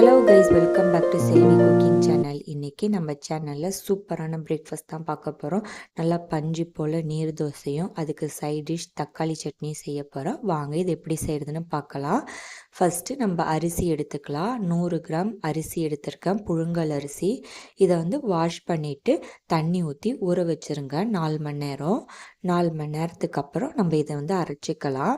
Hello guys welcome back to Selvi cooking channel இன்றைக்கி நம்ம சேனலில் சூப்பரான பிரேக்ஃபாஸ்ட் தான் பார்க்க போகிறோம் நல்லா பஞ்சு போல் நீர் தோசையும் அதுக்கு சைட் டிஷ் தக்காளி சட்னி செய்ய போகிறோம் வாங்க இது எப்படி செய்கிறதுன்னு பார்க்கலாம். ஃபஸ்ட்டு நம்ம அரிசி எடுத்துக்கலாம். நூறு கிராம் அரிசி எடுத்திருக்கேன் புழுங்கல் அரிசி. இதை வந்து வாஷ் பண்ணிவிட்டு தண்ணி ஊற்றி ஊற வச்சுருங்க. நாலு மணி நேரம். நாலு மணி நேரத்துக்கு அப்புறம் நம்ம இதை வந்து அரைச்சிக்கலாம்.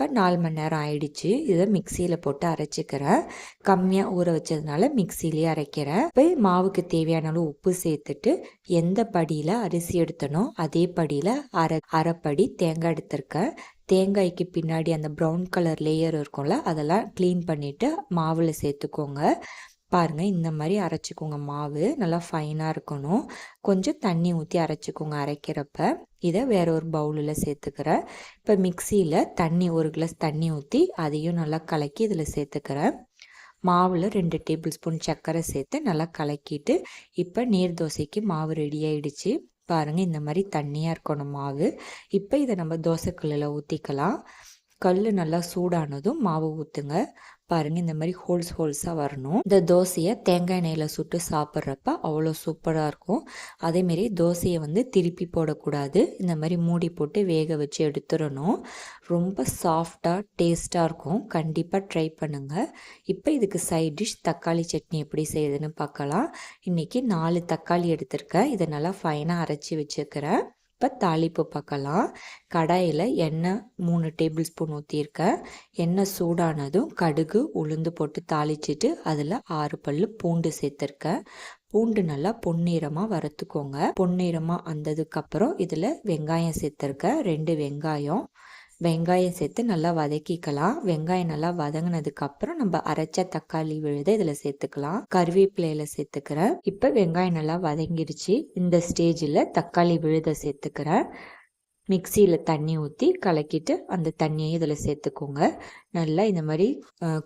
இப்போ நாலு மணி நேரம் ஆயிடுச்சு. இதை மிக்சியில் போட்டு அரைச்சிக்கிறேன். கம்மியாக ஊற வச்சதுனால மிக்சிலேயே அரைக்கிறேன். இப்போ மாவுக்கு தேவையான அளவு உப்பு சேர்த்துட்டு எந்த படியில் அரிசி எடுத்தனோ அதே படியில் அரை அரைப்படி தேங்காய் எடுத்திருக்கேன். தேங்காய்க்கு பின்னாடி அந்த ப்ரௌன் கலர் லேயர் இருக்கும்ல அதெல்லாம் க்ளீன் பண்ணிவிட்டு மாவில் சேர்த்துக்கோங்க. பாருங்கள் இந்த மாதிரி அரைச்சிக்கோங்க. மாவு நல்லா ஃபைனாக இருக்கணும். கொஞ்சம் தண்ணி ஊற்றி அரைச்சிக்கோங்க அரைக்கிறப்ப. இதை வேற ஒரு பவுலில் சேர்த்துக்கிறேன் இப்போ மிக்சியில் தண்ணி ஒரு கிளாஸ் தண்ணி ஊற்றி அதையும் நல்லா கலக்கி இதில் சேர்த்துக்கிறேன் மாவில் ரெண்டு டேபிள் ஸ்பூன் சர்க்கரை சேர்த்து நல்லா கலக்கிட்டு இப்போ நீர் தோசைக்கு மாவு ரெடி ஆயிடுச்சு. பாருங்கள் இந்த மாதிரி தண்ணியாக இருக்கணும் மாவு. இப்போ இதை நம்ம தோசைக்கல்லில் ஊற்றிக்கலாம் கல் நல்லா சூடானதும் மாவு ஊற்றுங்க பாருங்கள் இந்த மாதிரி ஹோல்ஸ் ஹோல்ஸாக வரணும். இந்த தோசையை தேங்காய் எண்ணெயில் சுட்டு சாப்பிட்றப்ப அவ்வளோ சூப்பராக இருக்கும். அதேமாரி தோசையை வந்து திருப்பி போடக்கூடாது. இந்த மாதிரி மூடி போட்டு வேக வச்சு எடுத்துடணும். ரொம்ப சாஃப்டாக டேஸ்ட்டாக இருக்கும். கண்டிப்பாக ட்ரை பண்ணுங்கள் இப்போ இதுக்கு சைட் டிஷ் தக்காளி சட்னி எப்படி செய்யுதுன்னு பார்க்கலாம் இன்றைக்கி நாலு தக்காளி எடுத்திருக்கேன். இதை நல்லா ஃபைனாக அரைச்சி வச்சுக்கிறேன். இப்போ தாளிப்பு பார்க்கலாம். கடாயில் எண்ணெய் மூணு டேபிள் ஸ்பூன் ஊற்றியிருக்கேன் எண்ணெய் சூடானதும் கடுகு உளுந்து போட்டு தாளிச்சிட்டு அதில் ஆறு பல் பூண்டு சேர்த்துருக்கேன். பூண்டு நல்லா பொன்னிறமாக வறுத்துக்கோங்க. பொன்னிறமாக வந்ததுக்கப்புறம் இதில் வெங்காயம் சேர்த்துருக்கேன். ரெண்டு வெங்காயம் வெங்காயம் சேர்த்து நல்லா வதக்கிக்கலாம். வெங்காயம் நல்லா வதங்கினதுக்கப்புறம் நம்ம அரைச்ச தக்காளி விழுதை இதில் சேர்த்துக்கலாம். கருவேப்பிலையில் சேர்த்துக்கிறேன். இப்போ வெங்காயம் நல்லா வதங்கிருச்சு. இந்த ஸ்டேஜில் தக்காளி விழுத சேர்த்துக்கிறேன். மிக்சியில் தண்ணி ஊற்றி கலக்கிட்டு அந்த தண்ணியை இதில் சேர்த்துக்கோங்க. நல்லா இந்த மாதிரி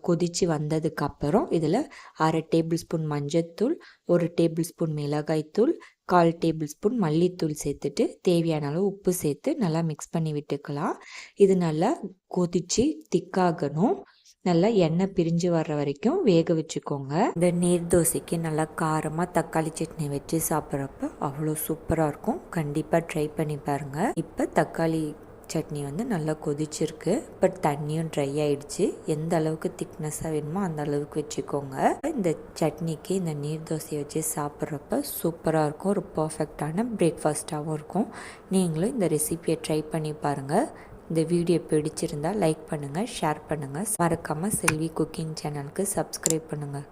கொதித்து வந்ததுக்கப்புறம் இதில் அரை டேபிள் ஸ்பூன் மஞ்சத்தூள் ஒரு டேபிள் ஸ்பூன் மிளகாய்த்தூள் கால் டேபிள் ஸ்பூன் மல்லித்தூள் சேர்த்துட்டு தேவையான அளவு உப்பு சேர்த்து நல்லா மிக்ஸ் பண்ணி விட்டுக்கலாம். இது நல்லா கொதித்து திக்காகணும் நல்லா எண்ணெய் பிரிஞ்சு வர்ற வரைக்கும் வேக வச்சுக்கோங்க. இந்த நீர் தோசைக்கு நல்லா காரமாக தக்காளி சட்னி வச்சு சாப்பிட்றப்ப அவ்வளோ சூப்பராக இருக்கும். கண்டிப்பாக ட்ரை பண்ணி பாருங்கள் இப்போ தக்காளி சட்னி வந்து நல்லா கொதிச்சிருக்கு. பட் தண்ணியும் ட்ரை ஆயிடுச்சு. எந்த அளவுக்கு திக்னஸாக வேணுமோ அந்த அளவுக்கு வச்சுக்கோங்க. இந்த சட்னிக்கு இந்த நீர் தோசையை வச்சு சாப்பிட்றப்ப சூப்பராக இருக்கும். ஒரு பர்ஃபெக்டான பிரேக்ஃபாஸ்ட்டாகவும் இருக்கும். நீங்களும் இந்த ரெசிபியை ட்ரை பண்ணி பாருங்கள் இந்த வீடியோ பிடிச்சிருந்தால் லைக் பண்ணுங்கள் ஷேர் பண்ணுங்கள் மறக்காமல் செல்வி குக்கிங் சேனலுக்கு சப்ஸ்கிரைப் பண்ணுங்கள்